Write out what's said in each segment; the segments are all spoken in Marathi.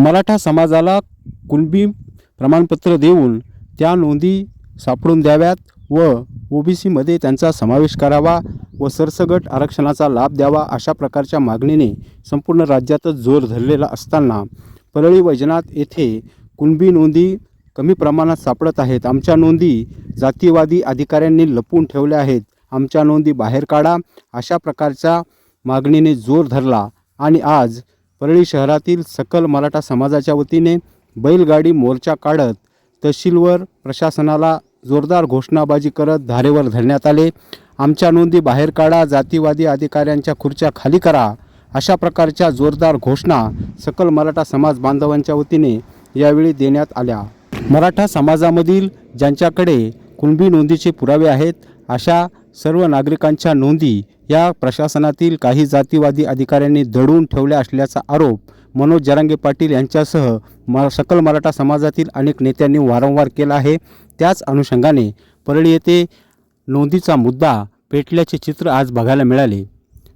मराठा समाजाला कुणबी प्रमाणपत्र देऊन त्या नोंदी सापडून द्याव्यात व ओबीसीमध्ये त्यांचा समावेश करावा व सरसगट आरक्षणाचा लाभ द्यावा अशा प्रकारच्या मागणीने संपूर्ण राज्यातच जोर धरलेला असताना परळी वैजनाथ येथे कुणबी नोंदी कमी प्रमाणात सापडत आहेत. आमच्या नोंदी जातीवादी अधिकाऱ्यांनी लपवून ठेवल्या आहेत. आमच्या नोंदी बाहेर काढा अशा प्रकारच्या मागणीने जोर धरला आणि आज परळी शहरातील सकल मराठा समाजाच्या वतीने बैलगाडी मोर्चा काढत तहसीलवर प्रशासनाला जोरदार घोषणाबाजी करत धारेवर धरण्यात आले. आमच्या नोंदी बाहेर काढा जातीवादी अधिकाऱ्यांच्या खुर्च्या खाली करा अशा प्रकारच्या जोरदार घोषणा सकल मराठा समाज बांधवांच्या वतीने यावेळी देण्यात आल्या. मराठा समाजामधील ज्यांच्याकडे कुणबी नोंदीचे पुरावे आहेत अशा सर्व नागरिकांच्या नोंदी या प्रशासनातील काही जातीवादी अधिकाऱ्यांनी दडवून ठेवल्या असल्याचा आरोप मनोज जरांगे पाटील यांच्यासह म सकल मराठा समाजातील अनेक नेत्यांनी वारंवार केला आहे. त्याच अनुषंगाने परळी येथे नोंदीचा मुद्दा पेटल्याचे चित्र आज बघायला मिळाले.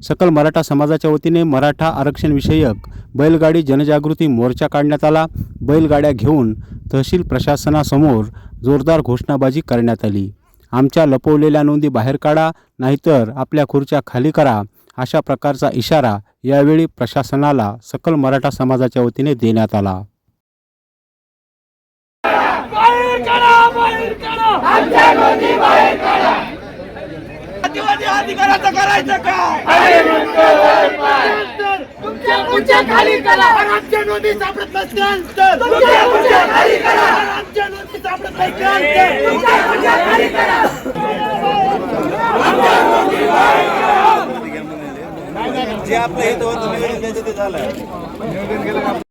सकल मराठा समाजाच्या वतीने मराठा आरक्षणविषयक बैलगाडी जनजागृती मोर्चा काढण्यात आला. बैलगाड्या घेऊन तहसील प्रशासनासमोर जोरदार घोषणाबाजी करण्यात आली. आमच्या लपवलेल्या नोंदी बाहेर काढा नाहीतर आपल्या खुर्च्या खाली करा अशा प्रकारचा इशारा यावेळी प्रशासनाला सकल मराठा समाजाच्या वतीने देण्यात आला. जे आपलं हे होतं निवडून ते झालं.